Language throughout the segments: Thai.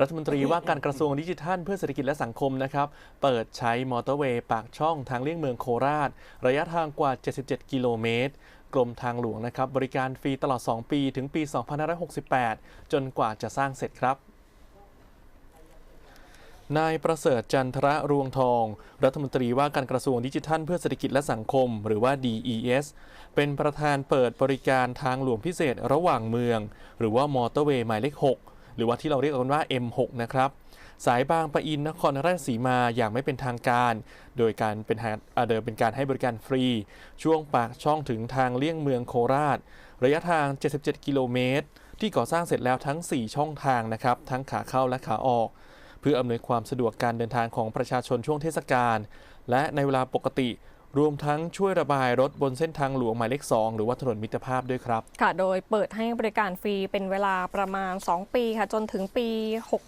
รัฐมนตรีว่าการกระทรวงดิจิทัลเพื่อเศรษฐกิจและสังคมนะครับ เปิดใช้มอเตอร์เวย์ปากช่องทางเลี่ยงเมืองโคราช ระยะทางกว่า 77 กิโลเมตรกรมทางหลวงนะครับ บริการฟรีตลอด 2 ปีถึงปี 2568 จนกว่าจะสร้างเสร็จครับนายประเสริฐจันทระรวงทอง รัฐมนตรีว่าการกระทรวงดิจิทัลเพื่อเศรษฐกิจและสังคม หรือว่า DES เป็นประธานเปิดบริการทางหลวงพิเศษระหว่างเมือง หรือว่ามอเตอร์เวย์หมายเลข 6 หรือว่าที่เราเรียกกันว่า M6 นะครับสายบางปะอินนครราชสีมาอย่างไม่เป็นทางการ โดยการเป็นเดิมเป็นการให้บริการฟรี ช่วงปากช่องถึงทางเลี่ยงเมืองโคราช ระยะทาง 77 กิโลเมตร ที่ก่อสร้างเสร็จแล้วทั้ง 4 ช่องทางนะครับ ทั้งขาเข้าและขาออก เพื่ออำนวยความสะดวกการเดินทางของประชาชนช่วงเทศกาลและในเวลาปกติ รวมทั้งช่วยระบายรถบนเส้นทางหลวงหมายเลข 2 หรือว่าถนนมิตรภาพด้วยครับ ค่ะ โดยเปิดให้บริการฟรีเป็นเวลาประมาณ 2 ปีค่ะ จนถึงปี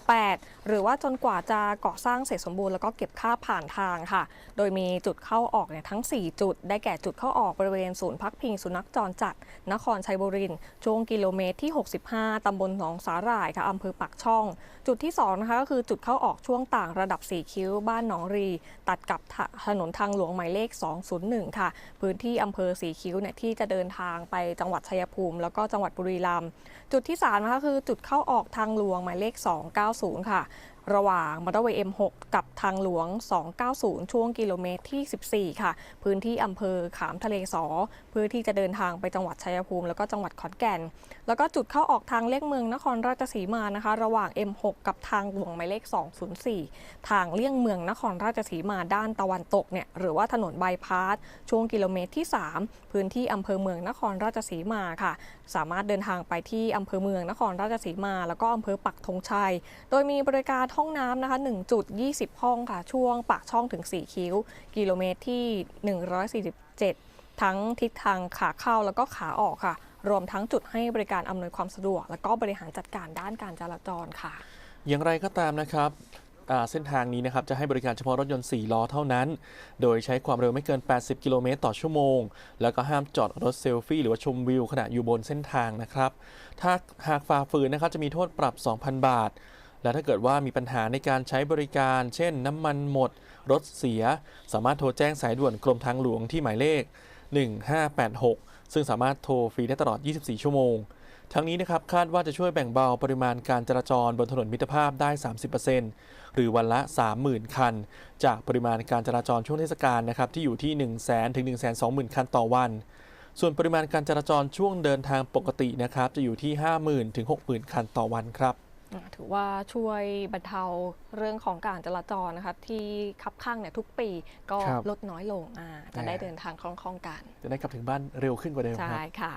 68 หรือว่าจนกว่าจะก่อสร้างเสร็จสมบูรณ์แล้วก็เก็บค่าผ่านทางค่ะ โดยมีจุดเข้าออกเนี่ยทั้ง 4 จุด ได้แก่จุดเข้าออกบริเวณศูนย์พักพิงสุนัขจรจัด นครชัยบุรีช่วงกิโลเมตรที่ 65 ตำบลหนองสาหร่ายค่ะอำเภอปากช่อง จุดที่2นะคะก็คือจุดเข้าออกช่วงต่างระดับ 4 คิ้ว บ้านหนองรี ตัดกับถนนทางหลวงหมายเลข 2 201 ค่ะ พื้นที่อำเภอสีคิ้วเนี่ยที่จะเดินทางไปจังหวัดชัยภูมิ แล้วก็จังหวัดบุรีรัมย์จุดที่3นะคะคือจุดเข้าออกทางหลวงหมายเลข 290 ค่ะ ระหว่างมอเตอร์เวย์ M6 กับทางหลวง 290 ช่วงกิโลเมตรที่ 14 ค่ะ พื้นที่อำเภอขามทะเลสอเพื่อที่จะเดินทางไปจังหวัดชัยภูมิ แล้วก็จังหวัดขอนแก่น แล้วก็จุดเข้าออกทางเลี่ยงเมืองนครราชสีมานะคะ ระหว่าง M6 กับทางหลวงหมายเลข 204 ทางเลี่ยงเมืองนครราชสีมาด้านตะวันตกเนี่ยหรือว่าถนนบายพาสช่วงกิโลเมตรที่ 3 พื้นที่อำเภอเมืองนครราชสีมาค่ะ สามารถเดินทางไปที่อำเภอเมืองนครราชสีมา แล้วก็อำเภอปักธงชัย โดยมีบริการห้องน้ำนะคะ1จุด20 ห้องค่ะ ช่วงปากช่องถึง 4 คิ้ว กิโลเมตรที่ 147 ทั้งทิศทางขาเข้าแล้วก็ขาออกค่ะ รวมทั้งจุดให้บริการอำนวยความสะดวก แล้วก็บริหารจัดการด้านการจราจรค่ะ อย่างไรก็ตามนะครับเส้นทางนี้นะครับจะให้บริการเฉพาะรถยนต์ 4 ล้อเท่านั้น โดยใช้ความเร็วไม่เกิน 80 กิโลเมตรต่อชั่วโมง แล้วก็ห้ามจอดรถเซลฟี่หรือว่าชมวิวขณะอยู่บนเส้นทางนะครับ ถ้าหากฝ่าฝืนนะครับจะมีโทษปรับ 2,000 บาท และถ้าเกิดว่ามีปัญหาในการใช้บริการ เช่น น้ำมันหมด รถเสีย สามารถโทรแจ้งสายด่วนกรมทางหลวงที่หมายเลข 1586 ซึ่งสามารถโทรฟรีได้ตลอด 24 ชั่วโมง ทั้งนี้นะครับคาดว่าจะช่วยแบ่งเบาปริมาณการจราจรบนถนนมิตรภาพได้ 30%หรือวันละ 30,000 คัน จากปริมาณการจราจรช่วงเทศกาลนะครับที่อยู่ที่ 1 0 0 0 0 0ถึง120,000 คันต่อวันส่วนปริมาณการจราจรช่วงเดินทางปกตินะครับ จะอยู่ที่ 50,000 ถึง 60,000 คันต่อวันครับ ถือว่าช่วยบรรเทาเรื่องของการจราจรนะคะที่คับข้างเนี่ยทุกปีก็ครับ ลดน้อยลงอ่าจะอ่าได้เดินทางคล่องๆกัน จะได้กลับถึงบ้านเร็วขึ้นกว่าเดิมคใช่รับค่ะ